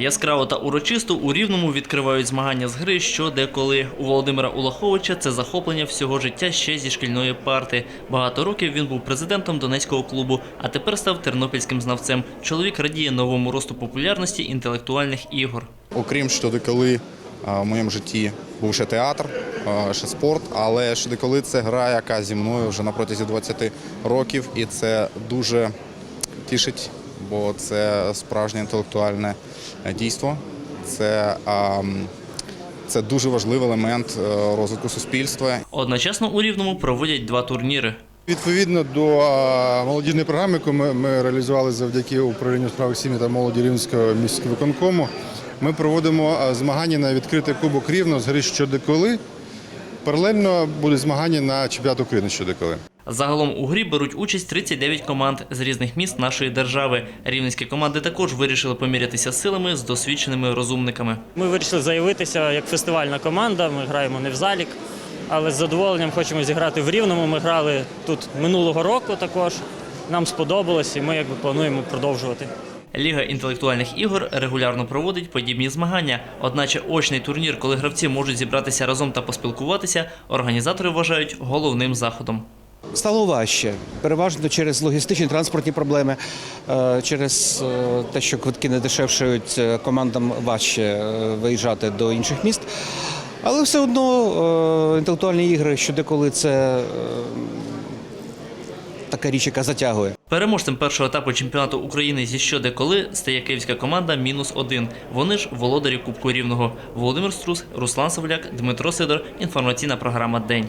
Яскраво та урочисто у Рівному відкривають змагання з гри що деколи. У Володимира Улаховича це захоплення всього життя ще зі шкільної парти. Багато років він був президентом Донецького клубу, а тепер став тернопільським знавцем. Чоловік радіє новому росту популярності інтелектуальних ігор. Окрім що деколи в моєму житті був ще театр, ще спорт, але що деколи це гра, яка зі мною вже на протязі 20 років, і це дуже тішить, бо це справжнє інтелектуальне е, дійство. Це, а, це дуже важливий елемент е, розвитку суспільства. Одночасно у Рівному проводять два турніри. Відповідно до молодіжної програми, яку ми, ми реалізували завдяки управлінню у справах сім'ї та молоді Рівненського міського виконкому, ми проводимо змагання на відкритий кубок Рівно з гри щодеколи. Паралельно будуть змагання на чемпіонат України щодеколи. Загалом у грі беруть участь 39 команд з різних міст нашої держави. Рівненські команди також вирішили помірятися силами з досвідченими розумниками. Ми вирішили заявитися як фестивальна команда. Ми граємо не в залік, але з задоволенням хочемо зіграти в Рівному. Ми грали тут минулого року також. Нам сподобалось, і ми якби плануємо продовжувати. Ліга інтелектуальних ігор регулярно проводить подібні змагання. Одначе очний турнір, коли гравці можуть зібратися разом та поспілкуватися, організатори вважають головним заходом. Стало важче, переважно через логістичні транспортні проблеми, е, через е, те, що квитки не дешевшають, е, командам важче виїжджати до інших міст. Але все одно інтелектуальні ігри, що деколи це така річ, яка затягує. Переможцем першого етапу чемпіонату України зі що де коли стає київська команда мінус один. Вони ж володарі Кубку Рівного. Володимир Струс, Руслан Савляк, Дмитро Сидор. Інформаційна програма День.